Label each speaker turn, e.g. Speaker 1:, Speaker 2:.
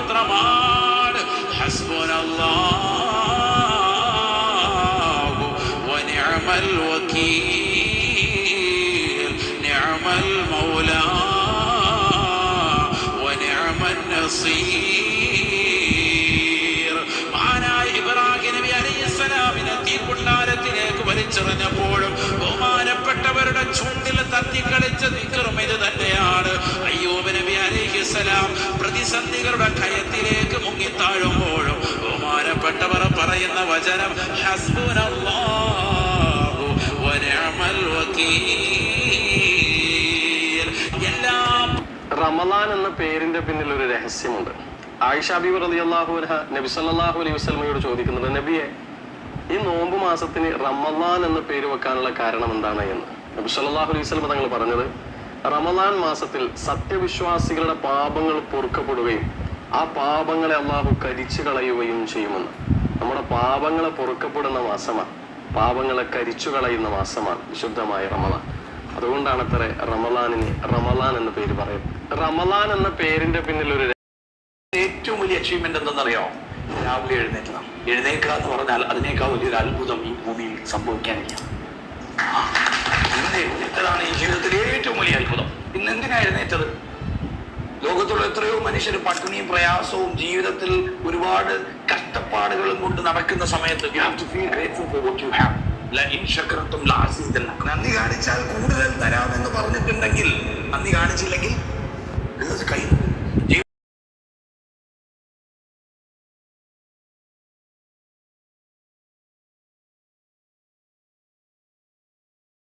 Speaker 1: മാത്രമാണ് ഹസ്ബുനല്ലാഹു വനിഅമൽ വകീൽ നിഅമൽ മൗലാ വനിഅമൻ നസീർ മഹാനായ ഇബ്രാഹിം നബി അലൈഹിസ്സലാമിനെ തീർപ്പുണ്ടാരത്തിലേക്ക് വലിച്ചെറിഞ്ഞപ്പോഴും ബഹുമാനപ്പെട്ടവരുടെ ചൂണ്ടിൽ തത്തി കളിച്ച നിക്കറും ഇത് തന്നെ. പ്രതിസന്ധികളുടെ കയത്തിലേക്ക് മുങ്ങിത്താഴുമ്പോഴും ബഹുമാനപ്പെട്ടവർ പറയുന്ന വചനം എല്ലാം
Speaker 2: റമലാൻ എന്ന പേരിന്റെ പിന്നിൽ ഒരു രഹസ്യമുണ്ട്. ആയിഷാബി റളിയല്ലാഹു അൻഹ നബി സല്ലല്ലാഹു അലൈഹി വസല്ലമയോട് ചോദിക്കുന്നുണ്ട് നബിയെ ഈ നോമ്പ് മാസത്തിന് റമലാൻ എന്ന പേര് വെക്കാനുള്ള കാരണം എന്താണ്? എന്ന്. നബി സല്ലല്ലാഹു അലൈഹി വസല്ലമ തങ്ങൾ പറഞ്ഞത് റമലാൻ മാസത്തിൽ സത്യവിശ്വാസികളുടെ പാപങ്ങൾ പൊറുക്കപ്പെടുകയും ആ പാപങ്ങളെ അള്ളാഹു കരിച്ചു കളയുകയും ചെയ്യുമെന്ന്. നമ്മുടെ പാപങ്ങളെ പൊറുക്കപ്പെടുന്ന മാസമാണ്. പാപങ്ങളെ കരിച്ചു കളയുന്ന മാസമാണ് വിശുദ്ധമായ റമദാൻ. അതുകൊണ്ടാണ് അത്ര റമലാനിന് റമലാൻ എന്ന പേര് പറയുന്നത്. റമദാൻ എന്ന പേരിന്റെ പിന്നിൽ ഒരു
Speaker 3: ഏറ്റവും വലിയ അച്ചീവ്മെന്റ് എന്തെന്നറിയോ? രാവിലെ എഴുന്നേറ്റതാണ് എഴുന്നേക്കുക എന്ന് പറഞ്ഞാൽ അതിനേക്കാൾ വലിയൊരു അത്ഭുതം ഈ ഭൂമിയിൽ സംഭവിക്കാനില്ല. എഴുന്നേറ്റതാണ് ഈ ജീവിതത്തിലെ ഏറ്റവും വലിയ അത്ഭുതം. ഇന്ന് എന്തിനാ എഴുന്നേറ്റത്? ലോകത്തുള്ള എത്രയോ മനുഷ്യർ പട്ടിണിയും പ്രയാസവും ജീവിതത്തിൽ ഒരുപാട് കഷ്ടപ്പാടുകളും കൊണ്ട് നടക്കുന്ന സമയത്ത്. നന്ദി കാണിച്ചാൽ കൂടുതൽ തരാമെന്ന് പറഞ്ഞിട്ടുണ്ടെങ്കിൽ നന്ദി കാണിച്ചില്ലെങ്കിൽ